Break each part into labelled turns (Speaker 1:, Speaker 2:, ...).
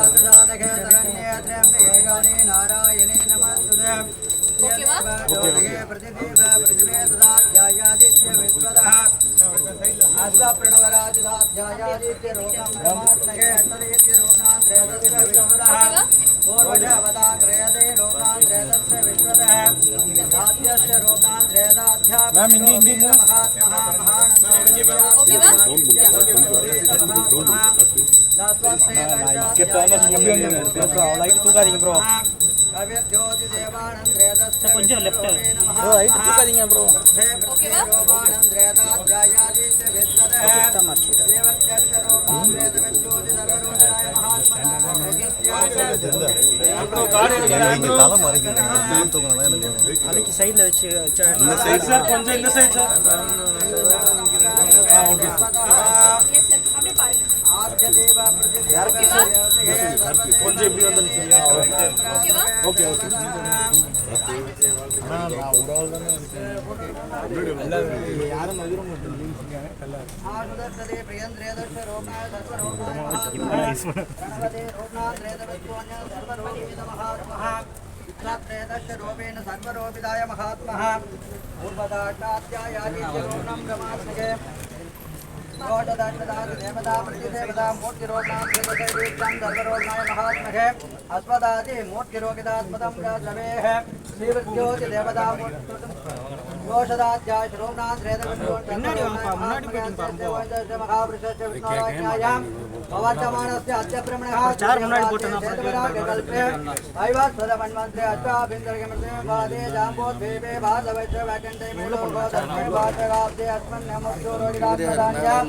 Speaker 1: Connect பண்ணுது
Speaker 2: ஆண்ட்ரூ
Speaker 3: நாராயணே நமஸ்துதே
Speaker 2: லைட் தூக்காதீங்க ப்ரோ கொஞ்சம் லெஃப்ட் ப்ரோ லைட் தூக்காதீங்க ப்ரோ. தலைக்கு சைடில் வச்சு
Speaker 1: இந்த side
Speaker 2: சார் கொஞ்சம் இந்த சைடு சார் கொஞ்சம்
Speaker 1: ಓಕೆ ಓಕೆ ೇಣ
Speaker 3: ಸರ್ವರೋಪಿದಾಯ ಮಹಾತ್ಮ ಪೂರ್ವದಾಟಾಧ್ಯಾಯಾಜಿರೋಣಂ ಗಮಾತ್ಮಗೆ ೋಟದಾಟದಾಗಿ ದೇವತಾ ಪ್ರತಿದೇವತಾ ಮೂರ್ತಿರೋಣಾಂ ದೇವತೆ ಸರ್ವರೋಣಾಯ ಮಹಾತ್ಮಗೆ अस्मदादि मूर्तिरोगिदात्मदम्भेह श्रीवृद्योतिदेवताषदाध्याय
Speaker 2: श्रोणान्ध्रेदमहावृषस्य विष्णोवाक्यायाम् भवद्यमानस्य अद्यभ्रमणः
Speaker 3: कल्पे ऐवास्पदमन्वन्त्रे अष्टाभिन्दर्गमृते जाम्बोद्वीपे भासवैश्ववैकण्ठे मेलोकोधर्मे भाषगाब्दे अस्मन् नमस्योरोगिदात्मदान्यां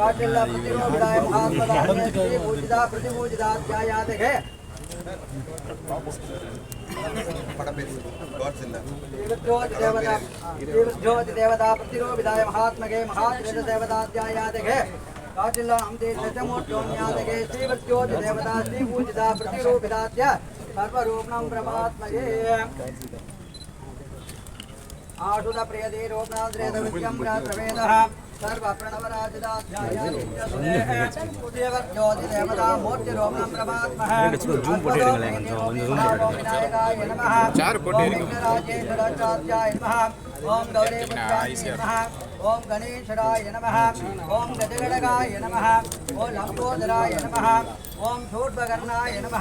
Speaker 3: काटिल्लप्रतिरोगिदाय महात्मदान्ये श्रीपूजिता प्रतिपूजिताध्यायादिघे ज्योतिदेवता प्रतिरोपिताय महात्मगे महात्मदेवताध्यायादगे काचिल्लां ते सचमोट्योन्यादगे श्रीवृत्योतिदेवता श्रीपूजिता प्रतिरूपिताद्य सर्वरूपणं परमात्मगे आशुतप्रियते रूपणाद्रेतविद्यं रात्रवेदः चार ओम गौरी ओम गणेशराय नमः ओम गजगणगाय नमः ओम लंबोदराय नमः ఓం షూడ్వకర్ణాయ నమ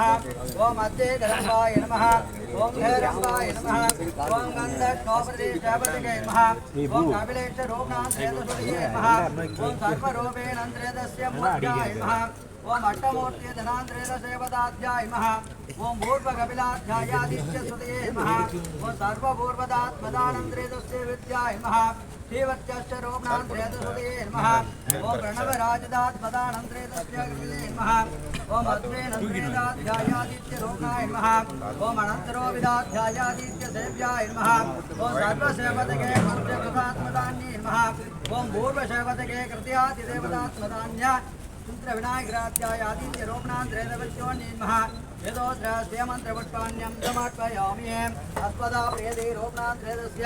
Speaker 3: ఓం అద్దే గదంబాయ నమ ఓం హేరంబాయ నమ ఓం గంధోపదేశాపతికై నమ ఓం కపిలేశ రూపాంత్రేతసుడియే నమ ఓం సర్వరూపేణంత్రేతస్య మూర్త్యాయ నమ ఓం అట్టమూర్తి ధనాంధ్రేతసేవదాధ్యాయ నమ ఓం పూర్వకపిలాధ్యాయాదిత్య సుదయే నమ ఓం సర్వపూర్వదాత్మదానంద్రేతస్య విద్యాయ నమ ओम प्रणवराजदात्पदानन्तरे तस्य कृते नमः। ओम अद्वेनन्द्रेदाध्यायादित्यलोकाय नमः। ओम अनन्तरोविदाध्यायादित्यसेव्याय नमः। ओम सर्वसेवतके कृतकृतात्मदान्ये नमः। ओम पूर्वसेवतके कृत्यादिदेवतात्मदान्य चन्द्रविनायकरात्यायादित्यरोपणान्त्रेदवत्योन्ये नमः। यदोत्रस्यमन्त्रपुष्पाण्यं समार्पयामि। अस्मदा प्रियते रोपणान्त्रेदस्य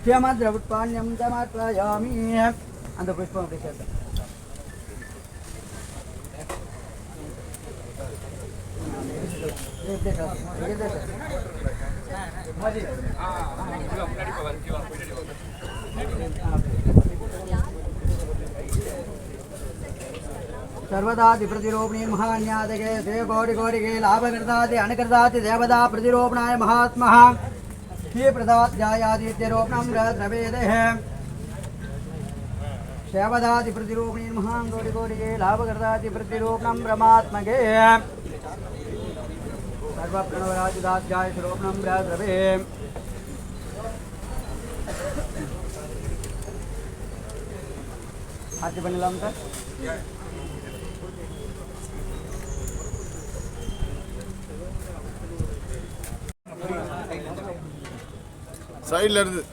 Speaker 3: மகாத்மகே மகாந்திரேனஸ்யாத்ம க்ஷமத்ரவிட்பாண்யம் சமர்ப்பயாமி அந்த புஷ்பம் அப்படி சேர்த்து सर्वदाति प्रतिरोपणी महान्यादके से कोटि कोटिके लाभकृताति अनकृताति देवता प्रतिरोपणाय महात्मः ये प्रदाध्यायादित्यरोपणम्रद्रवेदेः शवदाति प्रतिरूपिणी महान् गौरिगौरिगे लाभकर्ताति प्रतिरूपणं रमात्मगे सर्वप्रणवराजिदाध्यायस्वरूपणं रद्रवे आरती बने लाऊं सर
Speaker 4: சைடுல இருந்து.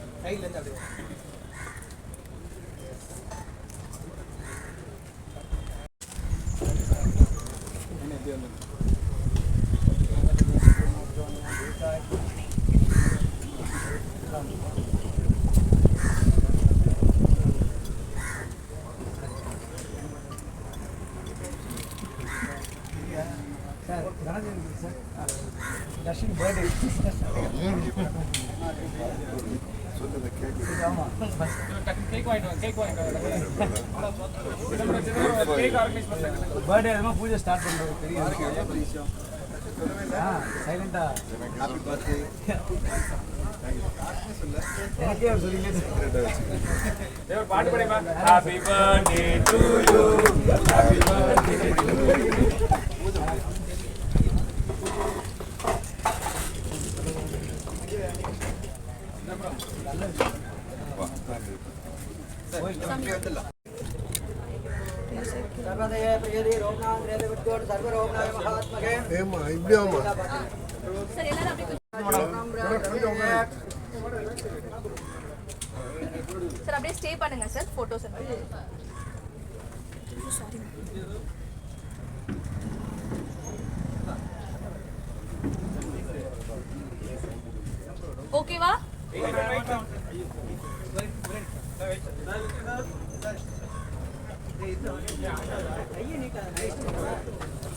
Speaker 2: பர்த்டே அதுமா பூஜை ஸ்டார்ட் பண்ணுறது பெரிய சைலண்டா எனக்கே அவர் சொல்லிங்க
Speaker 5: happy birthday to you happy birthday to you
Speaker 4: ஏமா இப்படி ஆமா
Speaker 6: சார் அப்படியே ஸ்டே பண்ணுங்க சார் போட்டோஸ் ஓகேவா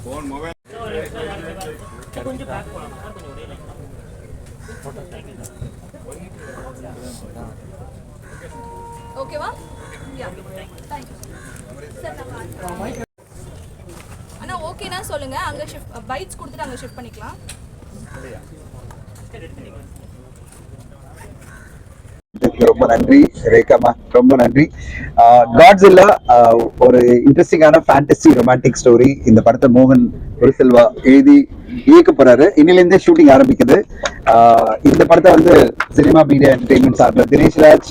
Speaker 4: போன் மொபைல்
Speaker 6: ஓகேவா யா தேங்க்யூ சார் நம்ம அண்ணா ஓகேனா சொல்லுங்க. அங்க ஷிஃப்ட் பைட்ஸ் கொடுத்துட்டு அங்க ஷிஃப்ட் பண்ணிக்கலாம்.
Speaker 7: ரொம்ப நன்றி ரேகாமா ரொம்ப நன்றி. காட்ஸில்லா ஒரு இன்ட்ரெஸ்டிங்கான ஃபேண்டசி ரொமான்டிக் ஸ்டோரி இந்த படத்தை மோகன் ஒரு செல்வா எழுதி இயக்க போறாரு. இன்னிலிருந்தே ஷூட்டிங் ஆரம்பிக்குது. இந்த படத்தை வந்து சினிமா மீடியா என்டர்டைன்மெண்ட் சார்பில் தினேஷ் ராஜ்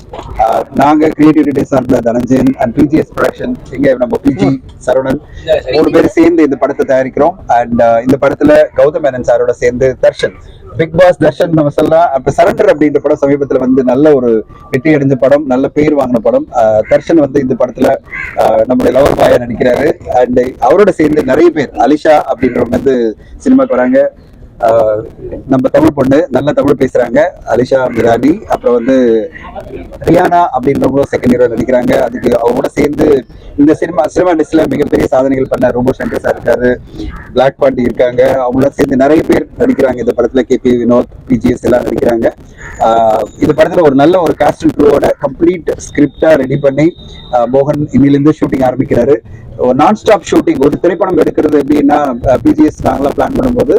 Speaker 7: நாங்க கிரியேட்டிவிட்டி சார்பில் தனஞ்சயன் அண்ட் பிஜிஎஸ் ப்ரொடக்ஷன் இங்க நம்ம பிஜி சரவணன் மூணு பேர் சேர்ந்து இந்த படத்தை தயாரிக்கிறோம். அண்ட் இந்த படத்துல கௌதம் மேனன் சாரோட சேர்ந்து தர்ஷன். பிக் பாஸ் தர்ஷன் நம்ம சொல்லலாம். அப்ப சரண்டர் அப்படின்ற படம் சமீபத்துல வந்து நல்ல ஒரு வெற்றி அடைஞ்ச படம் நல்ல பேர் வாங்கின படம். தர்ஷன் வந்து இந்த படத்துல நம்முடைய லவர் பாயா நடிக்கிறாரு. அண்ட் அவரோட சேர்ந்து நிறைய பேர் அலிஷா அப்படின்றவங்க வந்து சினிமாக்கு வராங்க. நம்ம தமிழ் பொண்ணு நல்ல தமிழ் பேசுறாங்க. அலிஷா மிரானி அப்புறம் வந்து ரியானா அப்படின்றவங்களும் செகண்ட் ஹீரோ நடிக்கிறாங்க அதுக்கு அவங்க கூட சேர்ந்து இந்த சினிமா சினிமா இண்டஸ்ட்ரியில மிகப்பெரிய சாதனைகள் பண்ண ரொம்ப சங்கர் சார் இருக்காரு. பிளாக் பாண்டி இருக்காங்க. அவங்களாம் சேர்ந்து நிறைய பேர் நடிக்கிறாங்க. இந்த படத்துல கே பி வினோத் பிஜிஎஸ் எல்லாம் நடிக்கிறாங்க. ஆஹ் இந்த படத்துல ஒரு நல்ல ஒரு காஸ்ட் க்ரூவோட கம்ப்ளீட் ஸ்கிரிப்டா ரெடி பண்ணி மோகன் இன்னிலிருந்து ஷூட்டிங் ஆரம்பிக்கிறாரு. நான் ஸ்டாப் ஷூட்டிங் ஒரு திரைப்படம் எடுக்கிறது எப்படின்னா பிஜிஎஸ் நாங்களாம் பிளான் பண்ணும்போது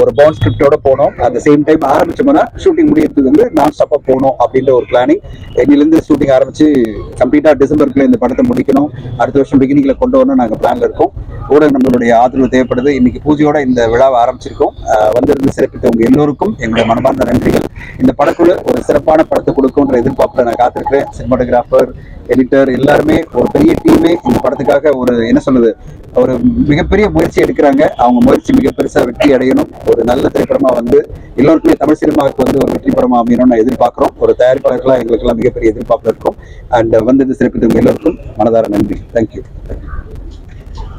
Speaker 7: ஒரு பவுன் ஸ்கிரிப்டோட போனோம். அட் சேம் டைம் ஆரம்பிச்சோம்னா ஷூட்டிங் முடியறதுக்கு வந்து நான் ஸ்டாப்பா போகணும் அப்படின்ற ஒரு பிளானிங் இன்னிலிருந்து ஷூட்டிங் ஆரம்பிச்சு கம்ப்ளீட்டா டிசம்பருக்குள்ள இந்த படத்தை முடிக்கணும். அடுத்த வருஷம் பிகினிங்ல கொண்டு வரணும் நாங்க பிளான்ல இருக்கோம். ஊடக நம்மளுடைய ஆதரவு தேவைப்படுது. இன்னைக்கு பூஜையோட இந்த விழாவை ஆரம்பிச்சிருக்கோம். அஹ், வந்திருந்து சிறப்பித்தவங்க எல்லோருக்கும் எங்களுடைய மனமார்ந்த நன்றிகள். இந்த படக்குழு ஒரு சிறப்பான படத்தை கொடுக்கும்ன்ற எதிர்பார்ப்புல நான் காத்திருக்கிறேன். சினிமாட்டோகிராஃபர் எடிட்டர் எல்லாருமே ஒரு பெரிய டீமே இந்த படத்துக்காக ஒரு என்ன சொல்றது ஒரு மிகப்பெரிய முயற்சி எடுக்கிறாங்க. அவங்க முயற்சி மிக பெருசா வெற்றி அடையணும். ஒரு நல்ல திரைப்படமா வந்து எல்லோருக்குமே தமிழ் சினிமாவுக்கு வந்து ஒரு வெற்றி படமா அமையணும்னு நான் எதிர்பார்க்கிறோம். ஒரு தயாரிப்பாளர்களா எங்களுக்கெல்லாம் மிகப்பெரிய எதிர்பார்ப்பு இருக்கும். அண்ட் வந்து இந்த சிறப்பித்தவங்க எல்லோருக்கும் மனதார நன்றி. தேங்க்யூ நிறைய சொல்லுங்க
Speaker 6: sir BGS sir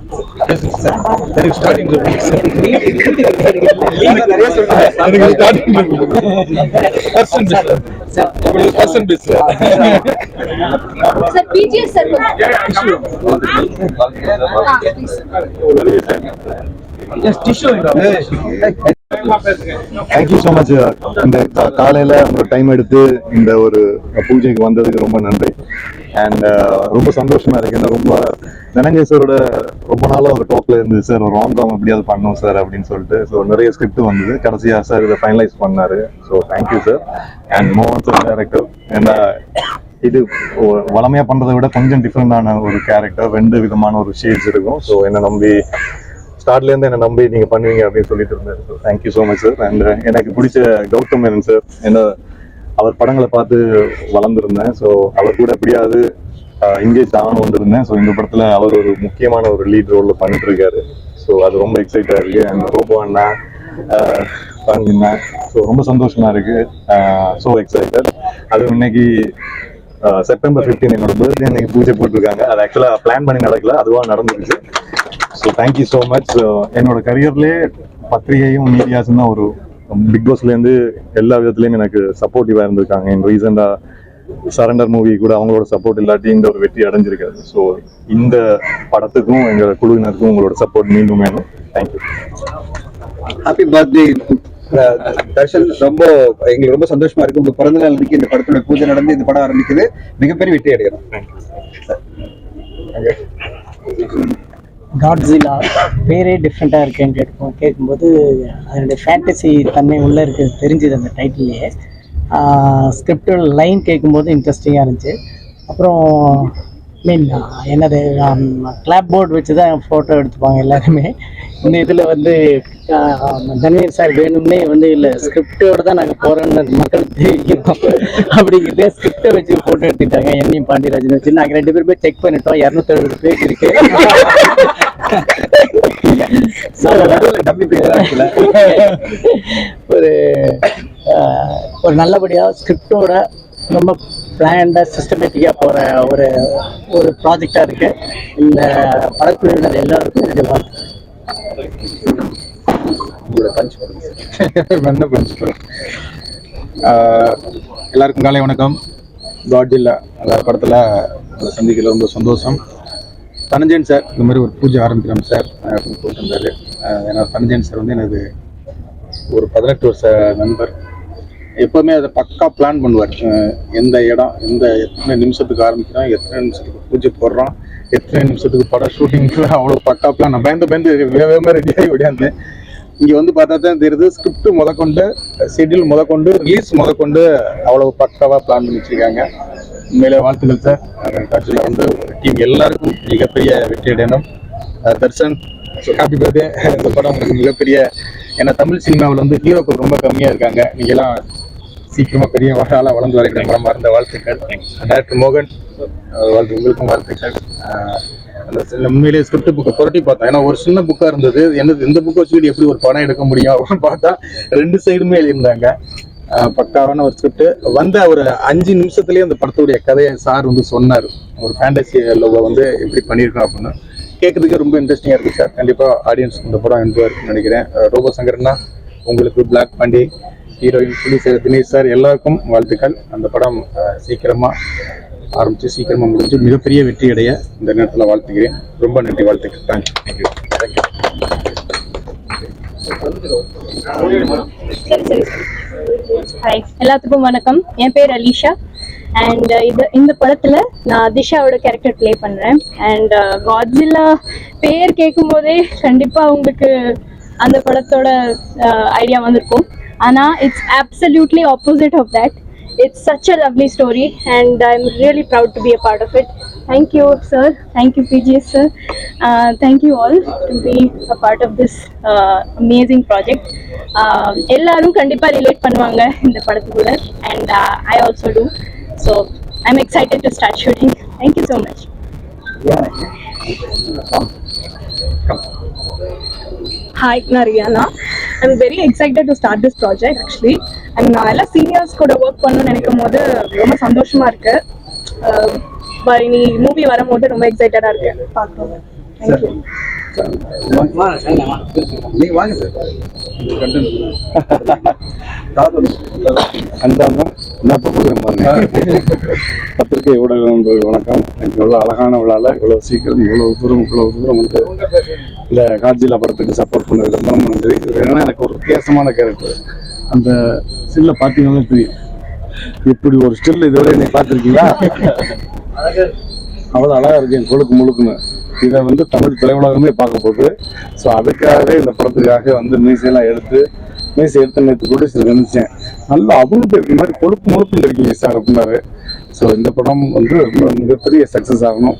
Speaker 1: thank you so much இந்த காலையில உங்க டைம் எடுத்து இந்த ஒரு பூஜைக்கு வந்ததுக்கு ரொம்ப நன்றி. அண்ட் uh, ரொம்ப சந்தோஷமா இருக்கு. ஏன்னா ரொம்ப தனஞ்சய் சாரோட ரொம்ப நாளாக ஒரு டாப்ல இருந்து சார் ஒரு ராங் காம் எப்படியாவது பண்ணோம் சார் அப்படின்னு சொல்லிட்டு ஸோ நிறைய ஸ்கிரிப்ட் வந்தது. கடைசியா சார் இதை ஃபைனலைஸ் பண்ணாரு. So thank you sir and மோகன் சார் டேரக்டர் ஏன்னா இது வளமையா பண்றதை விட கொஞ்சம் டிஃப்ரெண்டான ஒரு கேரக்டர் ரெண்டு விதமான ஒரு ஷேட்ஸ் இருக்கும். ஸோ என்ன நம்பி ஸ்டார்ட்ல இருந்து என்ன நம்பி நீங்க பண்ணுவீங்க அப்படின்னு சொல்லிட்டு இருந்தாரு. Thank you so much sir and எனக்கு பிடிச்ச கௌதம் மேனன் சார் என்ன அவர் படங்களை பார்த்து வளர்ந்துருந்தேன். ஸோ அவர் கூட எப்படியாவது இங்கேஜ் ஆகணும் வந்திருந்தேன். ஸோ இந்த படத்தில் அவர் ஒரு முக்கியமான ஒரு லீட் ரோலில் பண்ணிட்டு இருக்காரு ஸோ அது ரொம்ப எக்ஸைட்டாக இருக்கு. அண்ட் ரோபோ அண்ணா பாருங்க ஸோ ரொம்ப சந்தோஷமா இருக்கு. ஸோ எக்ஸைட்டட் அது இன்னைக்கு செப்டம்பர் 15 என்னோட பர்த்டே அன்னைக்கு பூஜை போட்டிருக்காங்க. அது ஆக்சுவலாக பிளான் பண்ணி நடக்கல. அதுவாக நடந்துருச்சு. ஸோ தேங்க்யூ ஸோ மச் என்னோட கரியர்லேயே பத்திரிகையும் மீடியாஸும் தான் ஒரு பிக் பாஸ்லேருந்து எல்லா விதத்துலையும் எனக்கு சப்போர்ட்டிவாக இருந்திருக்காங்க. என் ரீசெண்டாக சரண்டர் மூவி கூட அவங்களோட சப்போர்ட் இல்லாட்டி இந்த ஒரு வெற்றி அடைஞ்சிருக்காது ஸோ இந்த படத்துக்கும் எங்கள் குழுவினருக்கும் உங்களோட சப்போர்ட் மீண்டும் வேணும்.
Speaker 7: Thank you happy birthday Darshan. ரொம்ப எங்களுக்கு ரொம்ப சந்தோஷமா இருக்கு. உங்க பிறந்த நாள் அன்னைக்கு இந்த படத்தோட பூஜை நடந்து இந்த படம் ஆரம்பிக்குது. மிகப்பெரிய வெற்றி அடையணும்.
Speaker 8: காட்ஸிலா பேரே டிஃப்ரெண்ட்டாக இருக்கேன்னு கேட்போம் கேட்கும்போது அதனுடைய ஃபேண்டசி தன்மை உள்ளே இருக்குது தெரிஞ்சுது அந்த டைட்டில்லையே ஸ்கிரிப்டல் லைன் கேட்கும்போது இன்ட்ரெஸ்டிங்காக இருந்துச்சு. அப்புறம் மீன் என்னது கிளாப் போர்டு வச்சு தான் ஃபோட்டோ எடுத்துப்பாங்க எல்லாருமே. இந்த இதில் வந்து தன்வீர் சார் வேணும்னே வந்து இல்லை ஸ்கிரிப்டோட தான் நாங்கள் போகிறோன்னு மக்களுக்கு தெரியும் அப்படிங்கிறதே ஸ்கிரிப்டை வச்சு ஃபோட்டோ எடுத்துட்டாங்க என்னையும் பாண்டியராஜன் வச்சு. நாங்கள் ரெண்டு பேருமே செக் பண்ணிட்டோம் இரநூத்தி எழுபது பேஜ் இருக்கு ஒரு ஒரு நல்லபடியாக ஸ்கிரிப்டோட ரொம்ப பிளான்டாக சிஸ்டமேட்டிக்காக போகிற ஒரு ஒரு ப்ராஜெக்டாக இருக்கு. இந்த படக்குழுவினர் எல்லாருக்கும் என்னுடைய வாழ்த்து
Speaker 9: எல்லாருக்கும் காலை வணக்கம். காட்ஜில்லா அந்த படத்தில் உங்களை சந்திக்கல ரொம்ப சந்தோஷம். தனஞ்சயன் சார் இந்த மாதிரி ஒரு பூஜை ஆரம்பிக்கிறோம் சார். அப்படின்னு போட்டிருந்தாரு. ஏன்னா தனஞ்சயன் சார் வந்து எனக்கு ஒரு பதினெட்டு வருஷ நண்பர். எப்போவுமே அதை பக்கா பிளான் பண்ணுவார். எந்த இடம் எந்த எத்தனை நிமிஷத்துக்கு ஆரம்பிக்கிறோம் எத்தனை நிமிஷத்துக்கு பூஜை போடுறோம் எத்தனை நிமிஷத்துக்கு படம் ஷூட்டிங்க்கு அவ்வளோ பக்கா பிளான் நான் பயந்து பயந்து வேகமாக ரெடியாகி ஓடியாந்தேன். இங்கே வந்து பார்த்தா தான் தெரியுது ஸ்கிரிப்ட் முதற்கொண்டு ஷெட்யூல் முதற்கொண்டு ரிலீஸ் முதற்கொண்டு அவ்வளோ பக்காவாக பிளான் பண்ணி வச்சுருக்காங்க. உண்மையிலே வாழ்த்துக்கள் சார் கட்சியில் வந்து டீம் எல்லாருக்கும் மிகப்பெரிய வெற்றி அடையணும். அஹ் தர்ஷன் ஹாப்பி பர்த்டே இந்த படம் உங்களுக்கு மிகப்பெரிய ஏன்னா தமிழ் சினிமாவில் வந்து ஹீரோக்கள் ரொம்ப கம்மியாக இருக்காங்க. நீங்கள்லாம் சீக்கிரமாக பெரிய ஆளாக வளர்ந்து வரைக்கிற படமாக மறந்த வாழ்த்துக்கள். டாக்டர் மோகன் வாழ்த்து உங்களுக்கும் வாழ்த்துக்கள். அந்த உண்மையிலே ஸ்கிரிப்ட் புக்கை புரட்டி பார்த்தேன். ஏன்னா ஒரு சின்ன புக்காக இருந்தது. என்னது இந்த புக்கை வச்சுக்கிட்டு எப்படி ஒரு படம் எடுக்க முடியும் அப்படின்னு பார்த்தா ரெண்டு சைடுமே எழுதியிருந்தாங்க. பக்காவான ஒரு ஸ்கிரிப்ட் வந்த ஒரு அஞ்சு நிமிஷத்துலயே அந்த படத்துடைய கதையை சார் வந்து சொன்னார். ஒரு ஃபேண்டசி லோவை வந்து எப்படி பண்ணியிருக்கோம் அப்படின்னு. கேட்குறதுக்கு ரொம்ப இன்ட்ரெஸ்டிங்காக இருக்கு சார். கண்டிப்பாக ஆடியன்ஸ் இந்த படம் என்பதாக இருக்குன்னு நினைக்கிறேன். ரோபோ சங்கர்னா உங்களுக்கு பிளாக் பாண்டி ஹீரோயின் புலி சார் தினேஷ் சார் எல்லாருக்கும் வாழ்த்துக்கள். அந்த படம் சீக்கிரமா ஆரம்பிச்சு சீக்கிரமா முடிஞ்சு மிகப்பெரிய வெற்றி அடைய இந்த நேரத்தில் வாழ்த்துக்கிறேன் ரொம்ப நன்றி வாழ்த்துக்கள். தேங்க்யூ தேங்க்யூ தேங்க்யூ
Speaker 10: ஹாய் எல்லாத்துக்கும் வணக்கம். என் பேர் அலிஷா. அண்ட் இது இந்த படத்துல நான் திஷாவோட கேரக்டர் ப்ளே பண்றேன். அண்ட் காட்ஸில்லா பேர் கேட்கும் போதே கண்டிப்பா உங்களுக்கு அந்த படத்தோட ஐடியா வந்திருக்கும். ஆனா it's absolutely opposite of that it's such a lovely story and I am really proud to be a part of it thank you sir thank you BGS sir thank you all to be a part of this amazing project எல்லாரும் கண்டிப்பாக relate பண்ணுவாங்க இந்த படத்துக்குள்ள and I also do so I am excited to start shooting thank you so much
Speaker 6: hi நான் Riyana I'm very excited to start this project actually and நான் எல்லாம் seniors கூட work பண்ணணும்னு நினைக்கும் போது ரொம்ப சந்தோஷமா இருக்கு. அஹ், இனி மூவி வரும்போது ரொம்ப எக்ஸைட்டடாக இருக்கு. பார்க்கணும் தேங்க்யூ
Speaker 7: நீங்க வாங்க சார்.
Speaker 11: அந்தாம என்ன பத்திரிகை ஊடகங்களுக்கு வணக்கம். எனக்கு இவ்வளோ அழகான இவ்வளோ சீக்கிரம் இவ்வளோ தூரம் இவ்வளோ தூரம் வந்து இந்த காட்சியில் படத்துக்கு சப்போர்ட் பண்ணது ரொம்ப ரொம்ப நன்றி ஏன்னா எனக்கு ஒரு வித்தியாசமான கேரக்டர் அந்த ஸ்டில்ல பார்த்தீங்கன்னா தெரியும். இப்படி ஒரு ஸ்டில் இதோட நீ பார்த்துருக்கீங்களா? அவ்வளோ அழகாக இருக்கு என் கொழுக்கு முழுக்குன்னு. இதை வந்து தமிழ் திரையுலகமே பார்க்க போகுது. ஸோ அதுக்காகவே இந்த படத்துக்காக வந்து மீசையெல்லாம் எடுத்து மீசை எடுத்து நேற்று ப்ரொடியூசர் நினைச்சேன். நல்லா அவங்க இந்த மாதிரி கொழுப்பு முழுப்பு இருக்கீங்க சார் அப்படின்னாரு. ஸோ இந்த படம் வந்து ரொம்ப மிகப்பெரிய சக்ஸஸ் ஆகணும்.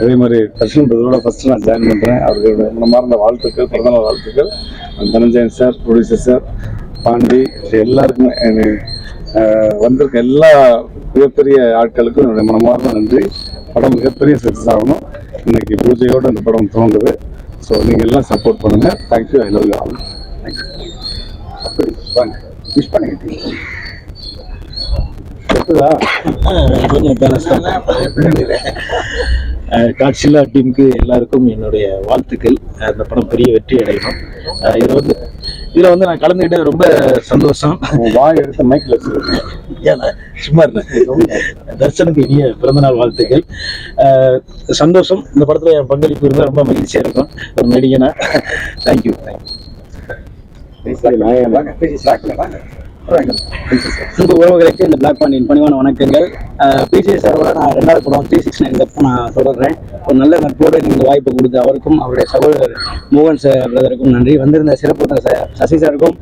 Speaker 11: அதே மாதிரி தர்ஷன் பிரதரோட ஃபர்ஸ்ட் நான் ஜாயின் பண்ணுறேன் அவர்களோட மனமார்ந்த வாழ்த்துக்கள் பிறந்தநாள் வாழ்த்துக்கள். Dhananjayan sir producer sir Pandi எல்லாருக்குமே வந்திருக்க எல்லா மிகப்பெரிய ஆட்களுக்கும் என்னுடைய மனமார்ந்த நன்றி. படம் மிகப்பெரிய சக்ஸஸ் ஆகணும். இன்னைக்கு பூஜையோட இந்த படம் தோங்குது ஸோ நீங்கள் எல்லாம் சப்போர்ட் பண்ணுங்க thank you I love you all
Speaker 7: அப்படி வாங்க. விஷ் பண்ணிக்கிட்டீங்க
Speaker 2: காட்சிலா டீமுக்கு எல்லாருக்கும் என்னுடைய வாழ்த்துக்கள். அந்த படம் பெரிய வெற்றி அடையணும். இது வந்து இதுல வந்து நான் கலந்துக்கிட்டது ரொம்ப சந்தோஷம்.
Speaker 11: வாய் எடுத்த
Speaker 2: ஏன்னா, சும்மா தர்ஷனுக்கு இனிய பிறந்தநாள் வாழ்த்துக்கள். அஹ் சந்தோஷம். இந்த படத்துல என் பங்களிப்பு இருந்தால் ரொம்ப மகிழ்ச்சியா இருக்கும். ஒரு நடிகனா. தேங்க்யூ தேங்க்யூ
Speaker 7: வாங்க
Speaker 8: உறவுகளுக்கு இந்த பிளாக் பாண்டியன் பணிவான வணக்கங்கள். பிஜே சாரோட நான் ரெண்டாவது படம் த்ரீ சிக்ஸ் நைன் நான் தொடர்றேன். ஒரு நல்ல நட்போடு இந்த வாய்ப்பு கொடுத்த அவருக்கும் அவருடைய சகோதரர் மோகன் சார் பிரதருக்கும் நன்றி. வந்திருந்த சிறப்பு சசி சாருக்கும்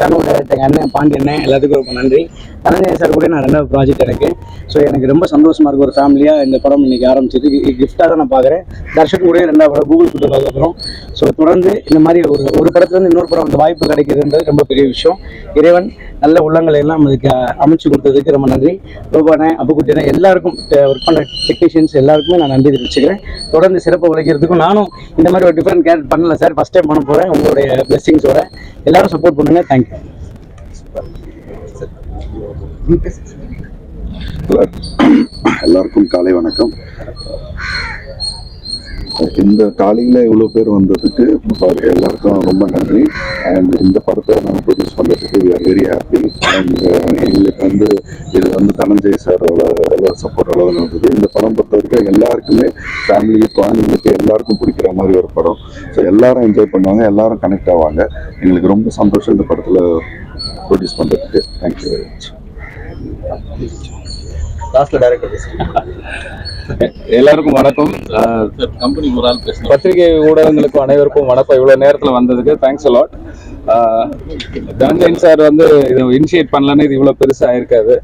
Speaker 8: கனவு டைரக்டர் அண்ணன் பாண்டி அண்ணன் எல்லாத்துக்கும் ரொம்ப நன்றி. தனஞ்சயன் சார் கூட நான் ரெண்டாவது ப்ராஜெக்ட் எனக்கு ஸோ எனக்கு ரொம்ப சந்தோஷமா இருக்கு. ஒரு ஃபேமிலியாக இந்த படம் இன்னைக்கு ஆரம்பிச்சது. கிஃப்டாக தான் நான் பார்க்குறேன். தர்ஷன் கூட ரெண்டாவது படம் கூகுள் கூட்ட பார்க்குறோம் ஸோ தொடர்ந்து இந்த மாதிரி ஒரு ஒரு படத்துலேருந்து இன்னொரு படம் அந்த வாய்ப்பு கிடைக்கிறதுன்றது ரொம்ப பெரிய விஷயம். இறைவன் நல்ல உள்ளங்களை எல்லாம் அதுக்கு அமைச்சு கொடுத்ததுக்கு ரொம்ப நன்றி. ரூபானே அப்புக்குட்டினே எல்லாருக்கும் ஒர்க் பண்ண டெக்னீஷியன்ஸ் எல்லாருக்குமே நான் நன்றி தெரிவிச்சுக்கிறேன். தொடர்ந்து சிறப்பு உழைக்கிறதுக்கும் நானும் இந்த மாதிரி ஒரு டிஃப்ரெண்ட் கேரக்டர் பண்ணல சார். ஃபஸ்ட் டைம் பண்ண போகிறேன் உங்களுடைய பிளெஸிங்ஸோட எல்லாரும் சப்போர்ட் பண்ணுங்க. தேங்க்யூ
Speaker 12: எல்லாருக்கும் காலை வணக்கம். இந்த காலையில் இவ்வளோ பேர் வந்ததுக்கு எல்லாருக்கும் ரொம்ப நன்றி. அண்ட் இந்த படத்தை நாங்கள் ப்ரொடியூஸ் பண்ணுறதுக்கு we are very happy and எங்களுக்கு வந்து இது வந்து தனஞ்சய் சாரோட எல்லா சப்போர்ட் அளவு இருந்தது. இந்த படம் பொறுத்த வரைக்கும் எல்லாருக்குமே ஃபேமிலி குழந்தைங்களுக்கு எல்லாருக்கும் பிடிக்கிற மாதிரி ஒரு படம். ஸோ எல்லாரும் என்ஜாய் பண்ணுவாங்க எல்லாரும் கனெக்ட் ஆவாங்க. எங்களுக்கு ரொம்ப சந்தோஷம் இந்த படத்தில் ப்ரொடியூஸ் பண்ணுறதுக்கு தேங்க்யூ வெரி மச்
Speaker 7: லாஸ்ட்ல டைரக்டர் பேசுறேன்
Speaker 11: எல்லாருக்கும் வணக்கம்.
Speaker 5: கம்பெனி ஒரு ஆள் பேசணும்
Speaker 11: பத்திரிகை ஊடகங்களுக்கும் அனைவருக்கும் வணக்கம். இவ்வளோ நேரத்தில் வந்ததுக்கு தேங்க்ஸ் அலாட் தனஞ்சயன் சார் வந்து இதை இனிஷியேட் பண்ணலன்னு இது இவ்வளோ பெருசாக ஆயிருக்காது.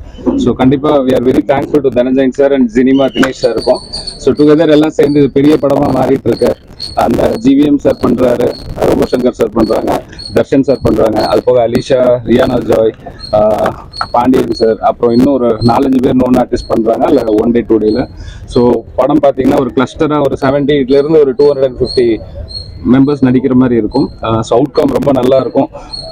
Speaker 11: ஸோ கண்டிப்பாக we are very thankful to Dhananjayan sir and ஜினிமா Dinesh sir இருக்கும். ஸோ டுகெதர் எல்லாம் சேர்ந்து இது பெரிய படமாக மாறிட்டு இருக்கு. அந்த ஜிவிஎம் சார் பண்ணுறாரு ரகுசங்கர் சார் பண்ணுறாங்க தர்ஷன் சார் பண்ணுறாங்க அது போக அலிஷா ரியானா ஜாய் பாண்டியன் சார் அப்புறம் இன்னும் ஒரு நாலஞ்சு பேர் நோன் ஆர்டிஸ்ட் பண்ணுறாங்க இல்லை ஒன் டே டூ டேல ஸோ படம் பார்த்தீங்கன்னா ஒரு கிளஸ்டராக ஒரு செவன்டிலேருந்து ஒரு two hundred and fifty members நடிக்கிற மாதிரி இருக்கும். ஸோ அவுட்கம் ரொம்ப நல்லா இருக்கும்.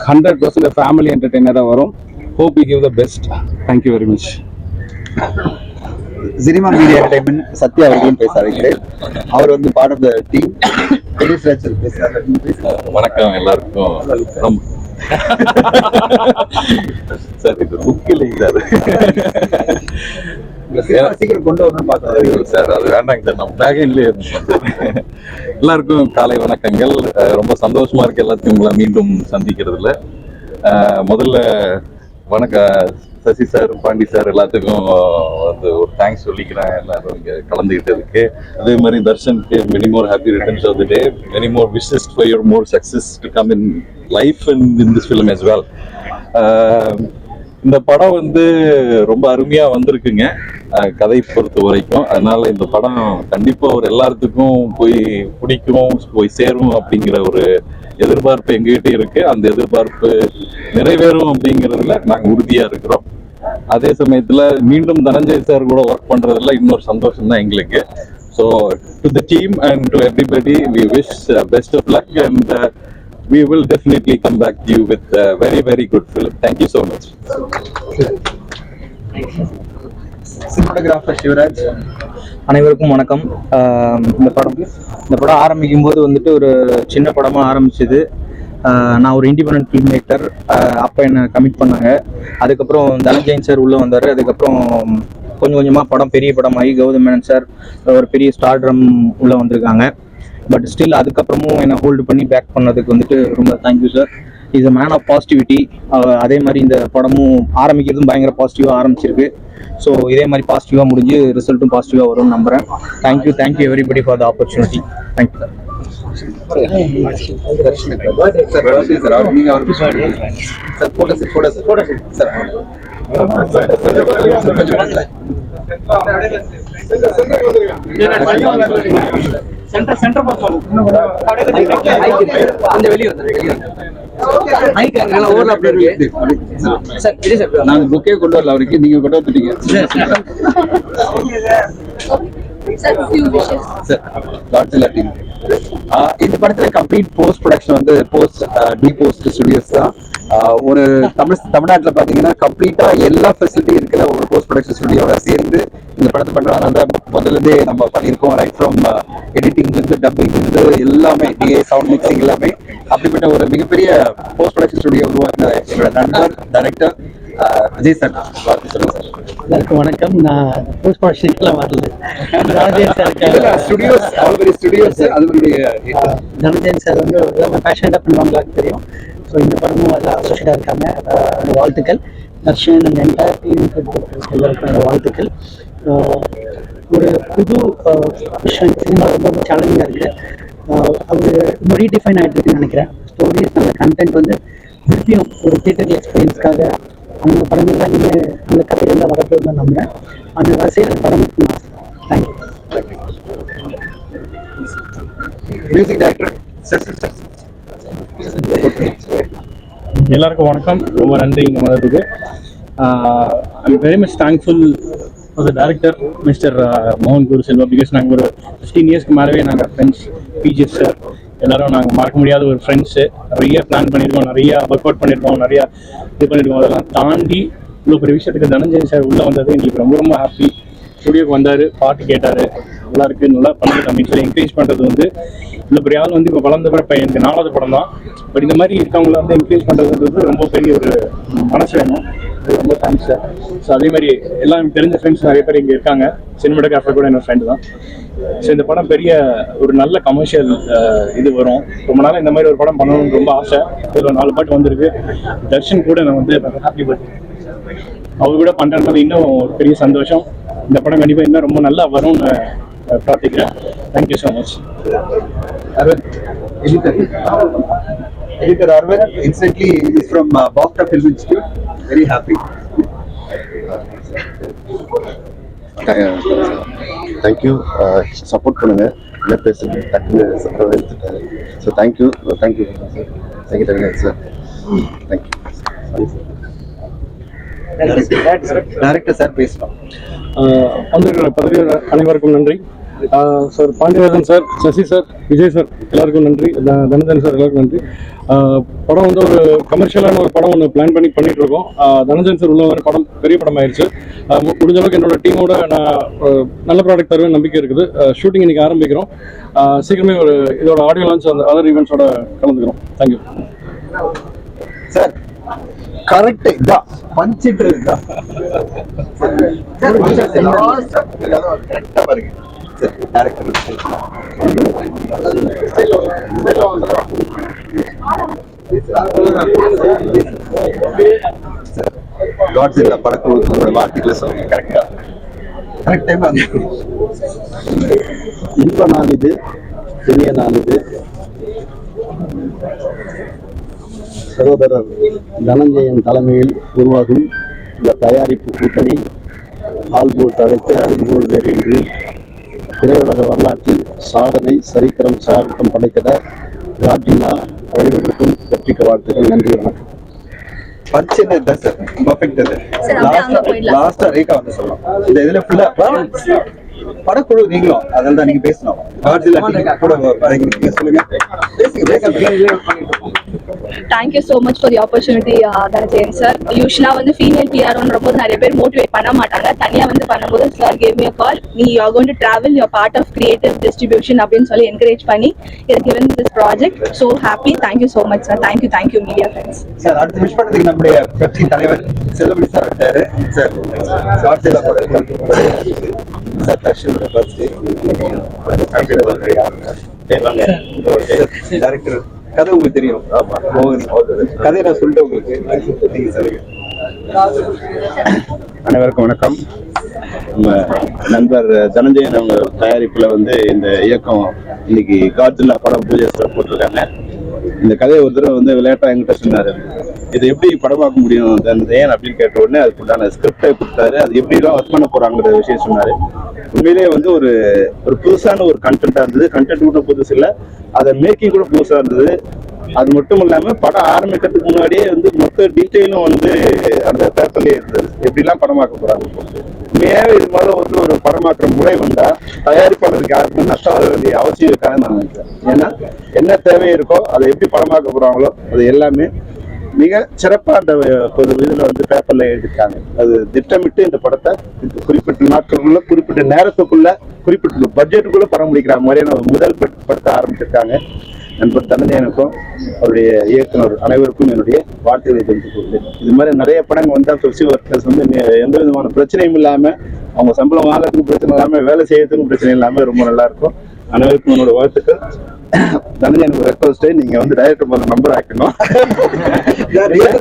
Speaker 11: ஹண்ட்ரட் பர்சன்ட் ஃபேமிலி என்டர்டெய்னராக வரும். Hope you give the best thank you very
Speaker 7: much cinema media entertainment Sathya அவர்களும் பேச அழைக்கிறேன். அவர் வந்து பார்ட் ஆஃப் த டீம்
Speaker 5: வணக்கம் எல்லாருக்கும். சார் இது புக் இல்லைங்க சார்
Speaker 7: சீக்கிரம் கொண்டு வரணும்னு
Speaker 5: சார் அது வேண்டாங்க சார். நம்ம பேக்லேயே எல்லாருக்கும் காலை வணக்கங்கள். ரொம்ப சந்தோஷமா இருக்கு எல்லாத்தையும் உங்களை மீண்டும் சந்திக்கிறதுல. முதல்ல வணக்கம் சசி சார் பாண்டி சார் எல்லாத்துக்கும் வந்து ஒரு தேங்க்ஸ் சொல்லிக்கிறேன். எல்லாரும் இங்கே கலந்துக்கிட்டதுக்கு அதே மாதிரி தர்ஷனுக்கு many more happy returns of the day many more wishes for your more success to come in life and in this film as well இந்த படம் வந்து ரொம்ப அருமையாக வந்திருக்குங்க. கதை பொறுத்த வரைக்கும். அதனால இந்த படம் கண்டிப்பாக ஒரு எல்லாத்துக்கும் போய் பிடிக்கும் போய் சேரும் அப்படிங்கிற ஒரு எதிர்பார்ப்பு எங்ககிட்ட இருக்கு. அந்த எதிர்பார்ப்பு நிறைவேறும் அப்படிங்கிறதுல நாங்கள் உறுதியாக இருக்கிறோம். அதே சமயத்துல மீண்டும் தனஞ்சய் சார் கூட ஒர்க் பண்றதுல இன்னொரு சந்தோஷம் தான் எங்களுக்கு so to the team and to everybody we wish best of luck and we will definitely come back to you with a very, very good film. Thank you so much.
Speaker 7: Cinematographer Sivaraj
Speaker 13: அனைவருக்கும் வணக்கம் ஆஹ் இந்த படம் இந்த படம் ஆரம்பிக்கும் போது வந்துட்டு ஒரு சின்ன படமாக ஆரம்பிச்சது நான் ஒரு இண்டிபெண்ட் ஃபில்ம் மேக்கர் அப்போ என்னை கமிட் பண்ணாங்க. அதுக்கப்புறம் தனஞ்சயன் சார் உள்ளே வந்தார். அதுக்கப்புறம் கொஞ்சம் கொஞ்சமாக படம் பெரிய படமாகி கௌதம் மேனன் சார் ஒரு பெரிய ஸ்டார்ட்ரம் உள்ளே வந்திருக்காங்க. பட் ஸ்டில் அதுக்கப்புறமும் என்னை ஹோல்டு பண்ணி பேக் பண்ணதுக்கு வந்துட்டு ரொம்ப thank you sir is a man of positivity அதே மாதிரி இந்த படமும் ஆரம்பிக்கிறதும் பயங்கர பாசிட்டிவாக ஆரம்பிச்சிருக்கு. ஸோ இதே மாதிரி பாசிட்டிவாக முடிஞ்சு ரிசல்ட்டும் பாசிட்டிவாக வரும்னு நம்புகிறேன்
Speaker 7: thank you thank you everybody for the opportunity thank you sir
Speaker 2: centre centre
Speaker 8: அந்த வெளியே வந்து மைக் அங்கெல்லாம் ஓவர்லாப் இருக்கு சார் விஜய் சார்
Speaker 7: நாங்க புக்கே கொண்டு வரல அவருக்கு. நீங்க கொண்டு வந்துட்டீங்க Uh, இந்த படத்துல கம்ப்ளீட் போஸ்ட் ப்ரொடக்ஷன் வந்து போஸ்ட் டி போஸ்ட் ஸ்டுடியோஸ் தான். Uh, ஒரு தமிழ் தமிழ்நாட்டுல பார்த்தீங்கன்னா கம்ப்ளீட்டா எல்லா ஃபெசிலிட்டி இருக்கிற ஒரு போஸ்ட் ப்ரொடக்ஷன் ஸ்டுடியோட சேர்ந்து இந்த படத்தை பண்றதுனால முதல்ல இருந்தே நம்ம பண்ணியிருக்கோம் ரைட் ஃப்ரம் எடிட்டிங் இருந்து டப்பிங் இருந்து எல்லாமே டிஏ சவுண்ட் மிக்சிங் எல்லாமே. அப்படிப்பட்ட ஒரு மிகப்பெரிய போஸ்ட் ப்ரொடக்ஷன் ஸ்டுடியோ உருவாக்குன என்னோட நண்பர் டைரக்டர் விஜய் சார்
Speaker 14: எல்லாருக்கும் வணக்கம். நான் போஸ்ட் ப்ரொடக்ஷனுக்குலாம் வரல. தனஞ்சயன் சார்
Speaker 7: ஸ்டுடியோஸ் ஸ்டுடியோஸ் அதனுடைய
Speaker 14: தனஞ்சயன் சார் வந்து எல்லாமே பேஷனட்டாக பண்ணுவாங்களான்னு தெரியும். ஸோ இந்த படமும் அதில் அசோசியேட்டாக இருக்காங்க. வாழ்த்துக்கள். தர்ஷன் அந்த என்டையர் டீமுக்கு எல்லாருக்கும் வாழ்த்துக்கள். ஒரு புது விஷயம். சினிமா ரொம்ப சேலஞ்சிங்காக இருக்குது அது ரொம்ப ரீடிஃபைன் ஆகிட்டு இருக்குன்னு நினைக்கிறேன். ஸ்டோரிஸ் அந்த கண்டென்ட் வந்து திருப்பியும் ஒரு தியேட்டர் எக்ஸ்பீரியன்ஸ்க்காக அந்த படங்கள் தான் இனிமேல் அந்த கதைகள் தான் வரப்போகுது தான் நம்புறேன். அந்த வரிசையில் படம் தேங்க்யூ
Speaker 7: மியூசிக் டைரக்டர்
Speaker 15: எல்லாருக்கும் வணக்கம். ரொம்ப நன்றி இங்கே வந்ததுக்கு I very much thankful for the director mister மோகன் குரு செல்வா பிகாஸ் நாங்கள் ஒரு ஃபிஃப்டீன் இயர்ஸ்க்கு மேலவே நாங்கள் ஃப்ரெண்ட்ஸ் பிஜிஎஸ் சார் எல்லாரும் நாங்கள் மறக்க முடியாத ஒரு ஃப்ரெண்ட்ஸு நிறைய பிளான் பண்ணியிருக்கோம் நிறைய ஒர்க் அவுட் பண்ணியிருக்கோம் நிறைய இது பண்ணியிருக்கோம் அதெல்லாம் தாண்டி இவ்வளோ பெரிய விஷயத்துக்கு தனஞ்சயன் சார் உள்ளே வந்தது எங்களுக்கு ரொம்ப ரொம்ப ஹாப்பி ஸ்டுடியோக்கு வந்தார் பாட்டு கேட்டார். நல்லா இருக்குது நல்லா பண்ணுறது அப்படின்னு சொல்லி என்கரேஜ் பண்ணுறது வந்து இவ்வளோ பெரிய ஆள் வந்து இப்போ வளர்ந்த பிறப்ப எனக்கு நாலாவது படம் தான் பட் இந்த மாதிரி இருக்கவங்கள வந்து என்கரேஜ் பண்ணுறதுன்றது ரொம்ப பெரிய ஒரு மனசு வேணும். ரொம்ப தேங்க்ஸ் சார் ஸோ அதே மாதிரி எல்லாம் எனக்கு தெரிஞ்ச ஃப்ரெண்ட்ஸ் நிறைய பேர் இங்கே இருக்காங்க. சினிமாட்டோகிராஃபர் கூட என்னோட ஃப்ரெண்டு தான். ஸோ இந்த படம் பெரிய ஒரு நல்ல கமர்ஷியல் இது வரும். ரொம்ப நாளாக இந்த மாதிரி ஒரு படம் பண்ணணும்னு ரொம்ப ஆசை. இதில் நாலு பாட்டு வந்திருக்கு. தர்ஷன் கூட நான் வந்து ஹாப்பி பர்த்டே அவர் கூட பண்ணுறது இன்னும் ஒரு பெரிய சந்தோஷம். இந்த படம் கண்டிப்பாக இன்னும் ரொம்ப நல்லா வரும்னு பிரார்த்திக்கிறேன். Thank you so much
Speaker 7: Arvind, editor. Arvind, incidentally, is from uh, Bafta Film Institute. Very happy.
Speaker 12: Thank you support பண்ணுங்க. என்ன பேசுறது? டக்குனு சப்போர்ட் எடுத்துட்டாரு. So thank you thank you sir thank you thank you sir thank you
Speaker 7: Director sir. பேசலாம்.
Speaker 15: வந்திருக்கிற பதவியோட அனைவருக்கும் நன்றி. Sir Pandiarajan sir Sasi sir Vijay sir எல்லாருக்கும் நன்றி. தனஞ்சன் சார் எல்லாருக்கும் நன்றி. படம் வந்து ஒரு கமர்ஷியலான ஒரு படம் ஒன்று பிளான் பண்ணி பண்ணிட்டு இருக்கோம் தனஞ்சன் சார் உள்ள வர படம் பெரிய படம் ஆயிடுச்சு ஆஹ் மு- முடிஞ்ச அளவுக்கு என்னோட டீமோட நான் நல்ல ப்ராடக்ட் தருவேன் நம்பிக்கை இருக்குது. ஷூட்டிங் இன்னைக்கு ஆரம்பிக்கிறோம். சீக்கிரமே ஒரு இதோட ஆடியோ லான்ச் அந்த அதர் ஈவெண்ட்ஸோட கலந்துக்கிறோம். தேங்க்யூ
Speaker 7: சார் கரெக்ட் இதான் பஞ்சிட்டு இருக்கா கரெக்டா பாருங்க. சார் படக்குழு வார்த்தைகளை சொல்லுங்க. கரெக்டா கரெக்ட் டைம்
Speaker 14: இன்ப நாள் இது பெரிய நாள் இது சகோதரர் தனஞ்சயன் தலைமையில் உருவாகும் இந்த தயாரிப்பு கூட்டணி ஆள்போல் அழைத்து அறிவுபோல் வேறு என்று திரையுலக வரலாற்றில் சாதனை சரித்திரம் சாதித்தம் படைக்கிற ராஜினா அனைவருக்கும் வெற்றிக்கு வாழ்த்துக்கள். நன்றி வணக்கம்.
Speaker 7: பர்ஃபெக்ட் அது. லாஸ்டா வந்து சொல்லலாம். இந்த இதுல ஃபுல்லா படக்குழு நீங்களும் அதில் தான் நீங்க பேசணும். காட்சியில் கூட சொல்லுங்க. பேசுங்க
Speaker 10: thank you so much for the opportunity Dhananjayan sir யூஸ்வலாக வந்து ஃபீமேல் பிஆர்ஓன்னு ரொம்ப நிறைய பேர் மோட்டிவேட் பண்ண மாட்டாங்க. தனியாக வந்து பண்ணும்போது சார் கேம் கால் நீ you going to travel you part of creative distribution அப்படின்னு சொல்லி என்கரேஜ் பண்ணி இது given this project so happy thank you so much sir thank you
Speaker 7: thank you media friends sir அடுத்து விஷ் பண்ணதுக்கு நம்முடைய பெப்சி தலைவர் Selvamani sir இருக்காரு. சார் காட்சியில சார் தர்ஷனோட பர்த்டே டைரக்டர் கதை உங்களுக்கு தெரியும். கதை கதையை நான் சொல்லிட்டேன் உங்களுக்கு. சொல்லுங்க
Speaker 16: அனைவருக்கும் வணக்கம். நம்ம நண்பர் தனஞ்சயன் அவங்க தயாரிப்புல வந்து இந்த இயக்கம் இன்னைக்கு காட்ஜில்லா படம் பூஜை போட்டிருக்காங்க. இந்த கதையை ஒரு தடவை வந்து விளையாட்டா என்கிட்ட சொன்னாரு. இதை எப்படி படமாக்க முடியும் ஏன் அப்படின்னு கேட்ட உடனே அதுக்குண்டான ஸ்கிரிப்டை கொடுத்தாரு. அது எப்படிலாம் ஒர்க் பண்ண போறாங்கிற விஷயம் சொன்னாரு. உண்மையிலேயே வந்து ஒரு ஒரு புதுசான ஒரு கண்டென்ட்டா இருந்தது. கண்டென்ட் கூட புதுசு இல்லை அதை மேக்கிங் கூட புதுசா இருந்தது. அது மட்டும் இல்லாம படம் ஆரம்பிக்கிறதுக்கு முன்னாடியே வந்து மொத்த டீட்டெயிலும் வந்து அந்த பேப்பர்லயே இருந்தது. எப்படிலாம் படமாக்க போறாங்க. உண்மையாவே இது மாதிரி வந்து ஒரு படமாக்குற முறை வந்தா தயாரிப்பாளருக்கு யாருக்கும் நஷ்டம் வர வேண்டிய அவசியம் இருக்காதுன்னு நான் நினைக்கிறேன். ஏன்னா என்ன தேவை இருக்கோ அதை எப்படி படமாக்க போறாங்களோ அது எல்லாமே மிக சிறப்பாக அந்த ஒரு இதில் வந்து பேப்பர்ல எழுதியிருக்காங்க. அது திட்டமிட்டு இந்த படத்தை குறிப்பிட்ட நாட்களுக்குள்ள குறிப்பிட்ட நேரத்துக்குள்ள குறிப்பிட்ட பட்ஜெட்டுக்குள்ள படம் முடிக்கிற மாதிரியான முதல் படத்தை ஆரம்பிச்சிருக்காங்க. நண்பர் தனஞ்சயனுக்கும் அவருடைய இயக்குனர் அனைவருக்கும் என்னுடைய வாழ்த்துக்களை தெரிவித்துக் கொள்கிறேன். இது மாதிரி நிறைய படங்கள் வந்தால் சொசி ஒர்க்கர்ஸ் வந்து எந்த விதமான பிரச்சனையும் இல்லாமல் அவங்க சம்பளம் வாங்குறதுக்கும் பிரச்சனை இல்லாமல் வேலை செய்யறதுக்கும் பிரச்சனை இல்லாமல் ரொம்ப நல்லா இருக்கும். அனைவருக்கும் என்னோட வாழ்த்துக்கள். தனஞ்சயனுக்கு ரெக்வஸ்ட் நீங்க வந்து டைரக்டர் நம்பர் ஆக்கணும்.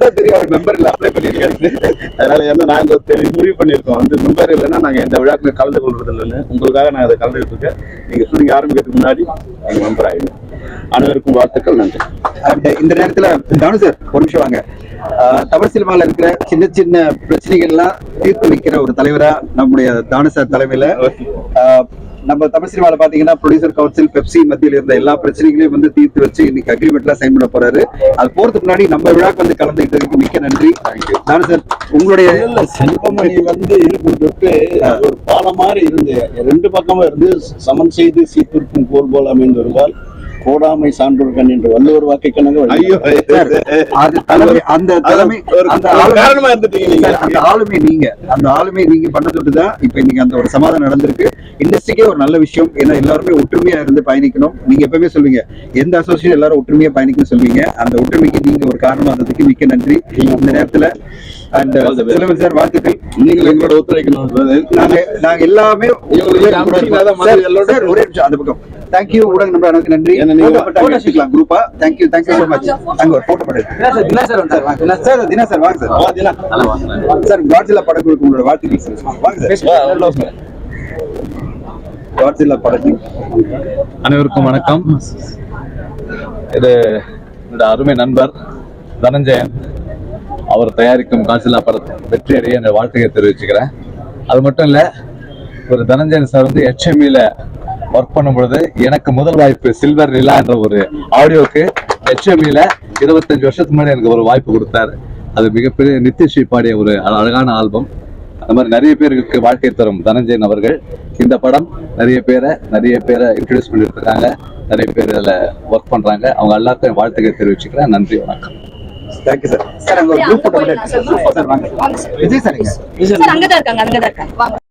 Speaker 16: தெரியும் அவர் மெம்பர்ல அப்ளை பண்ணிருக்காரு. அதனால என்ன நாங்க தெரி- முடிவு பண்ணிருக்கோம் வந்து மெம்பர் இல்லைன்னா நாங்க எந்த கலந்து கொள்றது இல்லைன்னு உங்களுக்காக நான் அதை கலந்துட்டு இருக்கேன் நீங்க ஷூட்டிங் ஆரம்பிக்கிறதுக்கு முன்னாடி நீங்க மெம்பர் ஆயிடும் அனைவருக்கும் வாழ்த்துக்கள் நன்றி.
Speaker 7: இந்த நேரத்துல தானு சார் ஒரு நிமிஷம் வாங்க. ஆஹ் தமிழ் சினிமால இருக்கிற சின்ன சின்ன பிரச்சனைகள்லாம் தீர்த்து வைக்கிற ஒரு தலைவரா நம்முடைய தானு சார் தலைமையில ஆஹ் நம்ம தமிழ் சினிமால பாத்தீங்கன்னா ப்ரொடியூசர் கவுன்சில் பெப்சி மத்தியில இருந்த எல்லா பிரச்சனைகளையும் வந்து தீர்த்து வச்சு இன்னைக்கு அக்ரிமெண்ட்லாம் சைன் பண்ண போறாரு. அது போறதுக்கு முன்னாடி நம்ம விழாக்கு வந்து கலந்துக்கிட்டதுக்கு மிக்க நன்றி. தானு சார் உங்களுடைய
Speaker 16: செல்வமணி வந்து இருக்கிறதுக்கு ஒரு பாலம் மாதிரி இருந்து ரெண்டு பக்கமும் இருந்து சமன் செய்து சீர்திருக்கும் போர் போல் அமைந்து வருவால் கோடாமை சான்றோர் கண் என்று வள்ளுவர் வாக்கை கணங்க ஐயோ
Speaker 7: அது தலைமை அந்த தலைமை அந்த ஆளுமை
Speaker 16: காரணமா இருந்துட்டீங்க
Speaker 7: அந்த ஆளுமை நீங்க. அந்த ஆளுமை நீங்க பண்ணதுட்டு தான் இப்ப இன்னைக்கு அந்த ஒரு சமாதானம் நடந்திருக்கு. இண்டஸ்ட்ரிக்கே ஒரு நல்ல விஷயம். ஏன்னா எல்லாருமே ஒற்றுமையா இருந்து பயணிக்கணும். நீங்க எப்பவுமே சொல்வீங்க எந்த அசோசியேஷன் எல்லாரும் ஒற்றுமையா பயணிக்கணும் சொல்வீங்க. அந்த ஒற்றுமைக்கு நீங்க ஒரு காரணமா இருந்ததுக்கு மிக்க நன்றி. இந்த நேரத்துல அண்ட் சார் வாழ்த்துக்கள்.
Speaker 16: நீங்கள் எங்களோட ஒத்துழைக்கணும்.
Speaker 7: நாங்க நாங்க எல்லாமே
Speaker 16: இவங்களுக்கு அமைச்சிங்கன்னா தான் மற்ற எல்லாரோட-
Speaker 7: சார், ஒரே நிமிஷம். அந்த பக்கம். தேங்க்யூ ஊடக நம்பர் எனக்கு நன்றி.
Speaker 16: ஏன்னா நீங்க-
Speaker 7: போட்டோ வச்சுக்கலாம் குரூப்பா தேங்க்யூ தேங்க்யூ ஸோ மச் அங்க ஒரு போட்டோ பண்ணுங்க சார் வாங்க. சார் தினா சார் வாங்க சார்.
Speaker 16: வா, தினா.
Speaker 7: சார். காட்ஜில்லா படக்குழுக்கு உங்களோட வாழ்த்துக்கள் சார் வாங்க சார். காட்ஜில்லா படக்குழு
Speaker 5: அனைவருக்கும் வணக்கம். இது என்னோட அருமை நண்பர் தனஞ்சயன். அவர் தயாரிக்கும் காசிலா படத்தை வெற்றி அடைய என் வாழ்த்துக்களை தெரிவிச்சுக்கிறேன். அது மட்டும் இல்ல ஒரு தனஞ்சயன் சார் வந்து ஹெச்எம்இல ஒர்க் பண்ணும் பொழுது எனக்கு முதல் வாய்ப்பு சில்வர் நிலா என்ற ஒரு ஆடியோக்கு ஹெச்எம்இல இருபத்தஞ்சு வருஷத்துக்கு முன்னாடி எனக்கு ஒரு வாய்ப்பு கொடுத்தாரு. அது மிகப்பெரிய நித்யஸ்ரீ பாடிய ஒரு அழகான ஆல்பம் அந்த மாதிரி நிறைய பேருக்கு வாழ்க்கை தரும் தனஞ்சயன் அவர்கள். இந்த படம் நிறைய பேரை நிறைய பேரை இன்ட்ரடியூஸ் பண்ணிட்டு இருக்காங்க நிறைய பேர் அதில் ஒர்க் பண்றாங்க. அவங்க எல்லாத்தையும் வாழ்த்துக்கள் தெரிவிச்சுக்கிறேன். நன்றி வணக்கம்.
Speaker 7: தேங்க்யூ சார் சார் அங்க ஒரு குரூப் போட்டோ
Speaker 6: சார்,
Speaker 7: வாங்க.
Speaker 6: சார்
Speaker 7: விஜய் சார்
Speaker 6: சார் அங்கதான் இருக்காங்க அங்கதான் இருக்காங்க. வாங்க.